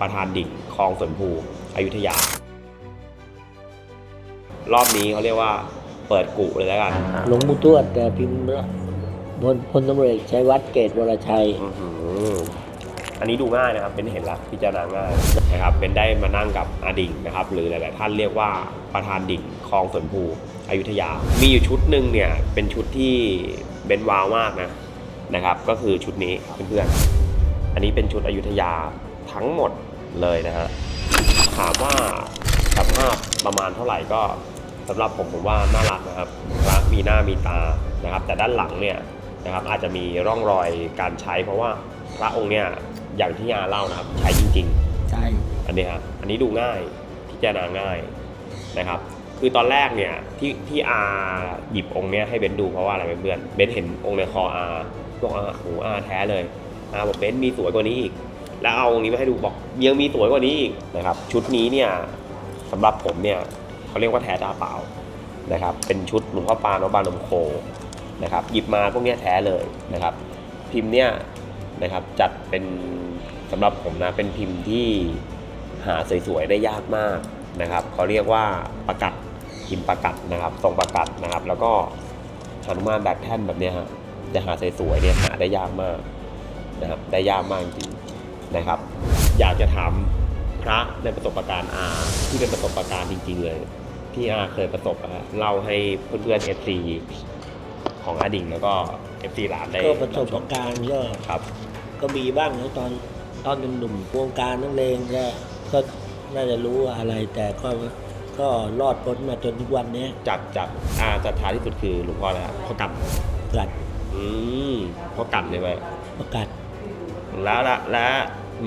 ประธานดิ่งคลองสวนภูอยุธยา รอบนี้เขาเรียกว่าเปิดกุเลยแล้วกันหลวงปู่ทวดแต่พิมพ์พลพลตำรวจเอกชัยวัฒน์เกตวรชัย อื้อหืออันนี้ดูง่ายนะครับ เป็นเห็นละพิจารณาง่ายนะครับ เป็นได้มานั่งกับอาดิ่งนะครับ หรือหลาย ๆ ท่านเรียกว่าประธานดิ่งคลองสวนภูอยุธยา มีอยู่ชุดหนึ่งเนี่ย เป็นชุดที่เบนว้าวมากนะนะครับ ก็คือชุดนี้เพื่อนๆ อันนี้เป็นชุดอยุธยาทั้งหมด เลยนะฮะถามว่าสภาพประมาณเท่าไหร่ก็สำหรับผมผมว่าน่ารักนะครับรักมีหน้ามีตานะครับ แต่ด้านหลังเนี่ยนะครับอาจจะมีร่องรอยการใช้ เพราะว่าพระองค์เนี่ยอย่างที่อาเล่านะครับ ใช้จริงใช่ๆอันนี้ครับอันนี้ดูง่ายพิจารณาง่ายนะครับ คือตอนแรกเนี่ยที่ที่อาหยิบองค์เนี้ยให้เบนดูเพราะว่าอะไรเพื่อนๆเบนเห็นองค์ในคออาบอกอาโหอาแท้เลยอาบอกเบนมีสวยกว่านี้อีก แล้วเอาองค์นี้มาให้ดูบอกยังมีสวยกว่านี้อีกนะครับ ชุดนี้เนี่ยสำหรับผมเนี่ยเขาเรียกว่าแท้ตาเปล่านะครับ เป็นชุดหลวงพ่อปานวัดบานนมโคนะครับหยิบมาพวกเนี้ยแท้เลยนะครับ พิมพ์เนี่ยนะครับจัดเป็นสำหรับผมนะเป็นพิมพ์ที่หาสวยๆได้ยากมากนะครับเขาเรียกว่าประกัดพิมพ์ประกัดนะครับทรงประกัดนะครับ แล้วก็หนุมานแบบแท่นแบบเนี้ยฮะจะหาสวยๆเนี่ยหาได้ยากมากนะครับได้ยากมากจริง นะครับ อยากจะถามพระในประสบการณ์อาที่เป็นประสบการณ์จริง ๆ เลย ที่อาเคยประสบอะฮะเล่าให้เพื่อนๆเอฟซีของอาดิ่งแล้วก็เอฟซีหลานได้ก็ประสบการณ์ก็ครับ ก็มีบ้างนะตอนตอนหนุ่มๆวงการนักเลงก็ก็น่าจะรู้ว่าอะไรแต่ก็ก็รอดพ้นมาจนทุกวันนี้จากจากอาศรัทธาที่สุดคือหลวงพ่ออะไรครับพ่อกันกัดอืมพ่อกันใช่ไหมประกาศ แล้วละและ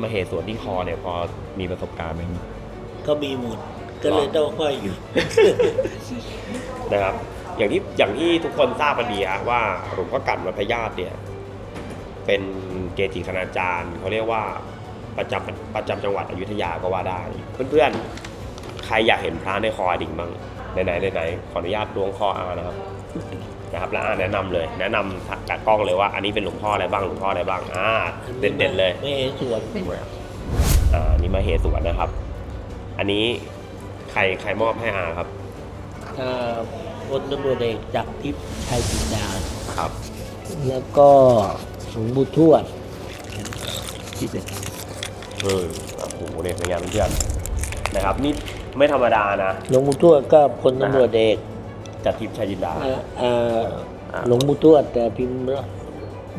มาเหตุส่วนที่คอเนี่ยพอมีประสบการณ์ไหมก็มีหมดก็เลยต้องห้อยอยู่นะครับ อย่างที่อย่างที่ทุกคนทราบกันดีฮะว่าหลวงพ่อกันวัดพระญาติเนี่ย เป็นเกจิคณาจารย์เขาเรียกว่าประจำประจำจังหวัดอยุธยาก็ว่าได้ เพื่อนๆใครอยากเห็นพระในคออดิ่งบ้างไหนไหนไหนๆขออนุญาตล้วงคออานะครับ นะครับแล้วอาแนะนำเลย แนะนำจากกล้องเลยว่าอันนี้เป็นหลวงพ่ออะไรบ้างหลวงพ่ออะไรบ้างอ่าเด่นๆเลยไม่เห็นส่วนอ่านี่มาเหสวนนะครับ อันนี้ใครใครมอบให้อาครับอ่าพลตำรวจเอกจากทิพย์ชัยจินดาครับ แล้วก็หลวงปู่ทวดที่เป็นเออโอ้โหเนี่ยเป็นไงเพื่อนๆนะครับนี่ไม่ธรรมดานะหลวงปู่ทวดก็พลตำรวจเอก จากทิพย์ชัยจินดาอ่าอ่าอ่า หลวงปู่ทวดแต่พิมพ์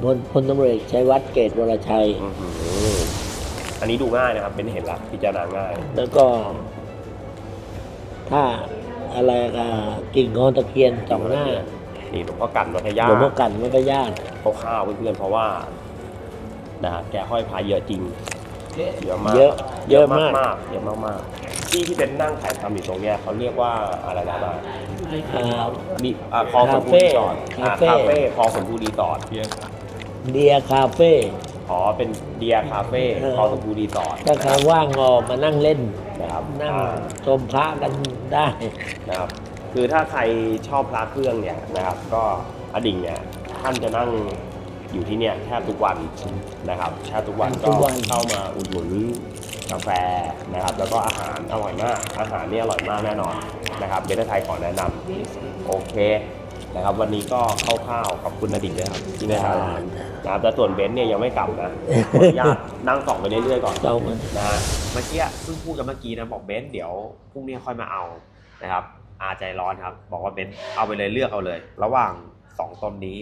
พลพลตำรวจเอกชัยวัฒน์เกตวรชัย อื้อหืออันนี้ดูง่ายนะครับ เป็นเห็นละพิจารณาง่าย แล้วก็ ถ้าอะไรอ่ากิ่งคอนตะเคียนสองหน้านี่หลวงพ่อกันวัทยาหลวงพ่อกันวัดพระญาติคร่าวๆเพื่อนๆเพราะว่านะฮะแกห้อยพระเยอะจริง เยอะมากเยอะเยอะมากกเยอะมากๆ ที่ที่เป็นนั่งถ่ายทำอยู่ตรงเนี้ยเขาเรียกว่าอะไรนะบ้างอ่า มีอ่าคลองสมพูรีสอร์ทอ่าคาคาเฟ่ เฟ่คลองสมพูรีสอร์ทเดียคาเฟ่อ๋อเป็นเดียคาเฟ่เออคลองสมพูรีสอร์ทถ้าใครว่างก็มานั่งเล่น นะครับนั่งอ่า ชมพระกันได้ นะครับคือถ้าใครชอบพระเครื่องเนี่ยนะครับ ก็อดิ่งเนี่ยท่านจะนั่งอยู่ที่เนี่ยแทบทุกวันนะครับแทบทุกวันทุก็กวัน เข้ามาอุดหนุน กาแฟนะครับแล้วก็อาหารอร่อยมาก อาหารนี่อร่อยมากแน่นอนนะครับเบนไทยขอแนะนำโอเคนะครับ วันนี้ก็คร่าวๆขอบคุณอดิ่งด้วยครับที่ได้ทานนะครับแต่ส่วนเบนซ์เนี่ยยังไม่กลับนะขออนุญาตนั่งส่องไปเรื่อยๆก่อนเรามัน นะฮะเมื่อกี้เพิ่งพูดกันเมื่อกี้นะบอกเบนซ์เดี๋ยวพรุ่งนี้ค่อยมาเอานะครับอาใจร้อนครับ บอกว่าเบนซ์เอาไปเลยเลือกเอาเลย ระหว่างสองตนนี้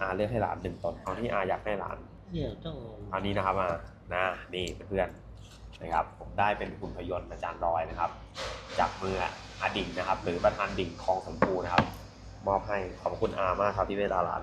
อาเลือกให้หลานหนึ่งตนเอาที่อาอยากให้หลานเนี่ยต้อง เอานี้นะครับมานะนี่เพื่อนๆ นะครับผมได้เป็นหุ่นพยนต์อาจารย์ร้อยนะครับ จากมืออดิ่งนะครับ หรือประธานดิ่งคลองสมภูนะครับ มอบให้ขอบคุณอามากครับที่เวลาหลาน